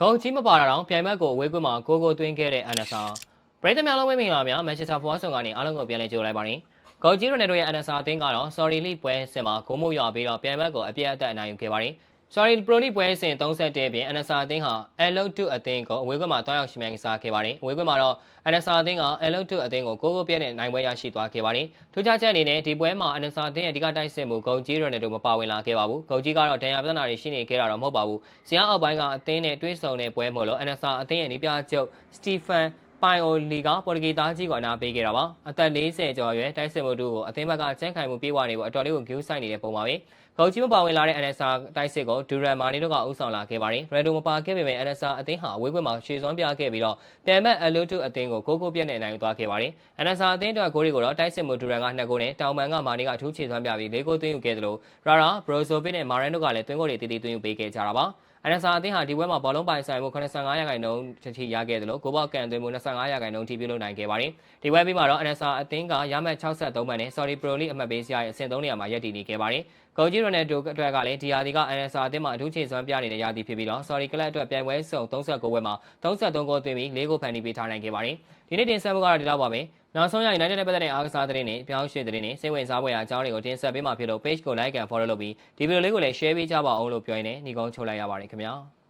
ဂုံကြီးမပါတာတော့ပြိုင်ဘက်ကိုအဝေးကွင်းမှာကိုကိုသွင်းခဲ့တဲ့ NSR ပရိသတ်များလုံးဝမင်္ဂလာများမန်ချက်စတာဖွားဆောင်ကနေအားလုံးကိုပြန်လည်ကြိုလိုက်ပါရစေ။ဂုံကြီးရိုနယ်တို့ရဲ့ NSR အသင်းကတော့ Sorry League ပွဲစဉ်မှာဂိုးမို့ရပြီးတော့ပြိုင်ဘက်ကိုအပြည့်အသက်အနိုင်ယူခဲ့ပါတယ်။ Sorry Pro League ပွဲစဉ်31ပြင် NSR အသင်းဟာ L2 အသင်းကိုအဝေးကွင်းမှာတွားရောက်ရှင်မြန်ကစားခဲ့ပါတယ်။အဝေးကွင်းမှာတော့ NSR အသင်းက L2 အသင်းကိုကိုကိုပြည့်နဲ့နိုင်ပွဲရရှိသွားခဲ့ပါတယ်။ထူးခြားချက်အနေနဲ့ဒီပွဲမှာ NSR အသင်းရဲ့အဓိကတိုက်စစ်မှုဂုံကြီးရိုနယ်တို့မပါဝင်လာခဲ့ပါဘူး။ဂုံကြီးကတော့ဒဏ်ရာပြဿနာတွေရှိနေခဲ့တာတော့မဟုတ်ပါဘူး။ဇီယာအောက်ပိုင်းကအသင်းနဲ့တွဲဆုံတဲ့ပွဲမို့လို့ NSR အသင်းရဲ့နေပြချုပ်စတီဖန် ပိုင်အိုလီကပေါ်တူဂီသားကြီးကိုအနာပေးခဲ့တာပါအသက်40ကျော်ရွယ်တိုက်စစ်မှုတို့ကိုအသင်းဘက်ကချမ်းခိုင်မှုပြေးဝနေဖို့အတော်လေးကိုဂူးဆိုင်နေတဲ့ပုံပါပဲဂုတ်ကြီးမပါဝင်လာတဲ့ NSR တိုက်စစ်ကိုဒူရန်မာနီတို့ကဥဆောင်လာခဲ့ပါတယ်ရန်ဒိုမပါခဲ့ပေမဲ့ NSR အသင်းဟာအဝေးကွင်းမှာရှေ့စွမ်းပြခဲ့ပြီးတော့ပြန်မဲ့အလူတုအသင်းကိုကိုကိုပြက်နဲ့နိုင်သွားခဲ့ပါတယ် NSR အသင်းအတွက်ဂိုးတွေကိုတော့တိုက်စစ်မှုဒူရန်ကနှစ်ဂိုးနဲ့တောင်ပန်ကမာနီကထူးချေစွမ်းပြပြီး၄ဂိုးသွင်းယူခဲ့တယ်လို့ရာရာဘရိုဇိုဗစ်နဲ့မာရန်တို့ကလည်းသွင်းဂိုးတွေတည်တည်သွင်းယူပေးခဲ့ကြတာပါ အန်ဆာအသင်းဟာဒီပွဲမှာဘောလုံးပိုင်ဆိုင်မှု85ရာခိုင်နှုန်းထိရခဲ့တယ်လို့ကိုဘောက်ကန်သွင်းမှု25ရာခိုင်နှုန်းထိပြုလုပ်နိုင်ခဲ့ပါတယ်။ဒီပွဲပြီးမှာတော့အန်ဆာအသင်းကရမှတ်63မှတ်နဲ့ Sorry Pro League အမှတ်ပေးစရာရဲ့အဆင့်3နေရာမှာရပ်တည်နေခဲ့ပါတယ်။ဂိုဂျီရိုနယ်ဒိုအတွက်ကလည်းဒီယာဒီကအန်ဆာအသင်းမှာအထူးချေစွမ်းပြနေတဲ့ယာဒီဖြစ်ပြီးတော့ Sorry Club အတွက်ပြိုင်ပွဲစုံ39ပွဲမှာ33ဂိုးသွင်းပြီး4ဂိုးဖန်တီးပေးထားနိုင်ခဲ့ပါတယ်။ဒီနေ့တင်ဆက်မှုကတော့ဒီလောက်ပါပဲ။ နောက်ဆုံးရ United နဲ့ပတ်သက်တဲ့အားကစားသတင်းတွေပြောင်းရွှေ့သတင်းတွေစိတ်ဝင်စားဖွယ်အကြောင်းတွေကိုတင်ဆက်ပေးမှာဖြစ်လို့ page ကို like and follow လုပ်ပြီးဒီဗီဒီယိုလေးကိုလည်း share ပေးကြပါအောင်လို့ပြောရင်းနဲ့ညီကုန်းချုပ်လိုက်ရပါတယ်ခင်ဗျာ။